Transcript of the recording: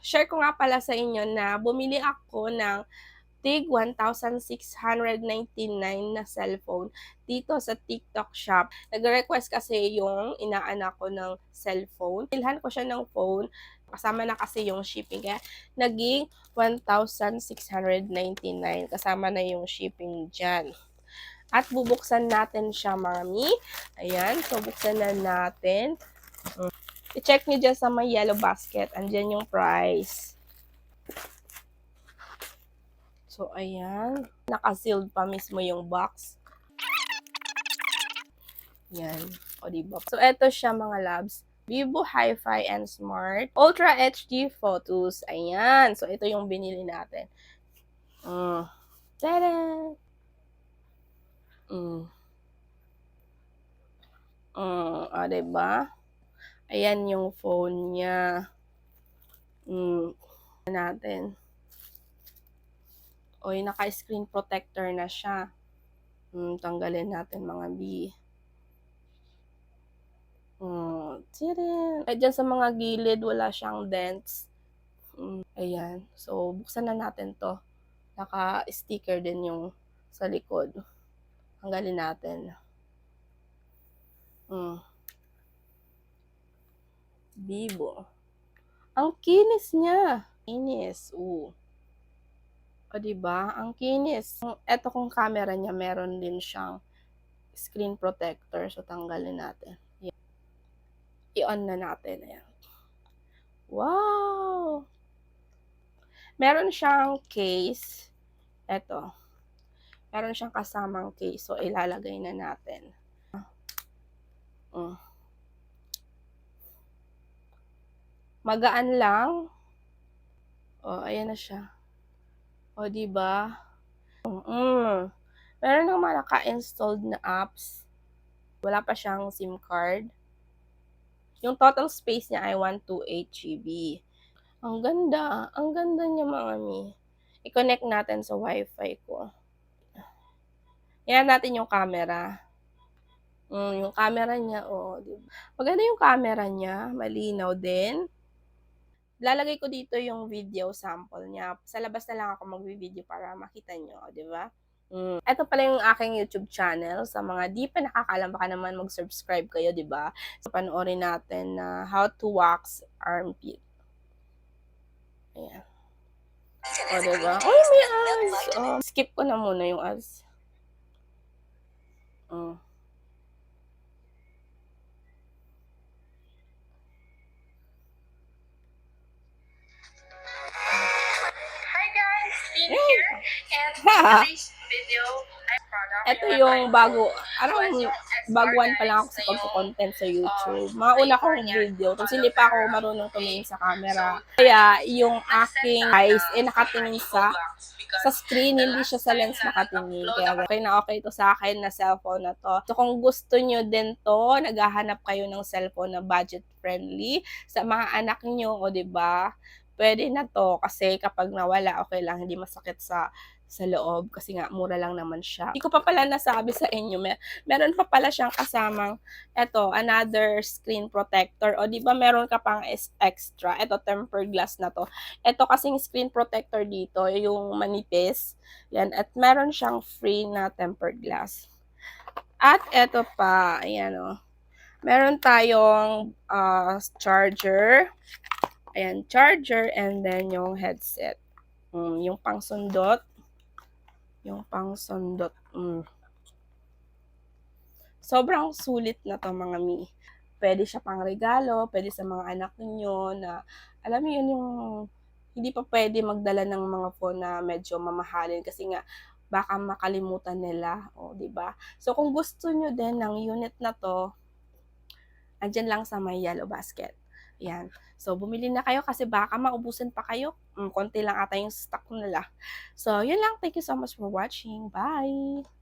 share ko nga pala sa inyo na bumili ako ng tig 1,699 na cellphone dito sa TikTok shop. Nag-request kasi yung inaanak ko ng cellphone. Bilhan ko siya ng phone. Kasama na kasi yung shipping. Kaya naging 1,699. Kasama na yung shipping dyan. At bubuksan natin siya, mami. Ayan. So, buksan na natin. I-check nyo dyan sa may yellow basket. Andyan yung price. So, ayan. Naka-sealed pa mismo yung box. Yan. O, diba? So, eto siya mga labs. Vivo Hi-Fi and Smart Ultra HD Photos. Ayan. So, ito yung binili natin. Mm. Tada! Mm. Mm. O, diba? Ayan yung phone niya. Mm. natin. Oy, naka-screen protector na siya. Hmm, tanggalin natin mga B. Hmm, tirin. Ay, dyan sa mga gilid, wala siyang dents. Hmm, ayan. So, buksan na natin to. Naka-sticker din yung sa likod. Tanggalin natin. Hmm. Bibo. Ang kinis niya. Kinis. Oo. O, diba? Ang kinis. Ito kung camera niya, meron din siyang screen protector. So, tanggalin natin. Yan. I-on na natin. Ayan. Wow! Meron siyang case. Ito. Meron siyang kasamang case. So, ilalagay na natin. Uh. Magaan lang. O, ayan na siya. O, di ba? Mm. Meron naman naka-installed na apps. Wala pa siyang SIM card. Yung total space niya ay 128 GB. Ang ganda. Ang ganda niya, mga mi. I-connect natin sa wifi ko. Yan natin yung camera. Mm, yung camera niya, oh, di ba? Maganda yung camera niya. Malinaw din lalagay ko dito yung video sample niya. Sa labas na lang ako mag-video para makita nyo, di ba? Mm. Ito pala yung aking YouTube channel. Sa mga di pa nakakalam, baka naman mag-subscribe kayo, di ba? So, panoorin natin na uh, how to wax armpit. Ayan. O, oh, diba? Uy, may ads! Oh, skip ko na muna yung ads. Oh. And today's video ay product. Ito yung bago, ano baguan pa lang ako sa pagko-content sa YouTube. Mauna kong video, kasi hindi pa ako marunong tumingin sa camera. Kaya yung aking eyes, eh nakatingin sa sa screen, hindi siya sa lens nakatingin. Kaya okay na okay to sa akin na cellphone na to. So kung gusto nyo din to, naghahanap kayo ng cellphone na budget friendly sa mga anak nyo, o ba diba? Pwede na to kasi kapag nawala, okay lang, hindi masakit sa sa loob kasi nga mura lang naman siya. Hindi ko pa pala nasabi sa inyo, mer meron pa pala siyang kasamang eto, another screen protector. O di ba meron ka pang extra? Ito tempered glass na to. Ito kasing screen protector dito, yung manipis. Yan at meron siyang free na tempered glass. At eto pa, ayan o. Meron tayong uh, charger. Ayan, charger and then yung headset. Um, yung pangsundot yung pang sundot. Mm. Sobrang sulit na to mga mi. Pwede siya pang regalo, pwede sa mga anak niyo na, alam mo yun yung, hindi pa pwede magdala ng mga phone na medyo mamahalin kasi nga, baka makalimutan nila, o, di ba? So, kung gusto nyo din ng unit na to, andyan lang sa may yellow basket. Yan. So, bumili na kayo kasi baka maubusan pa kayo. Mm, konti lang ata yung stock nila. So, yun lang. Thank you so much for watching. Bye!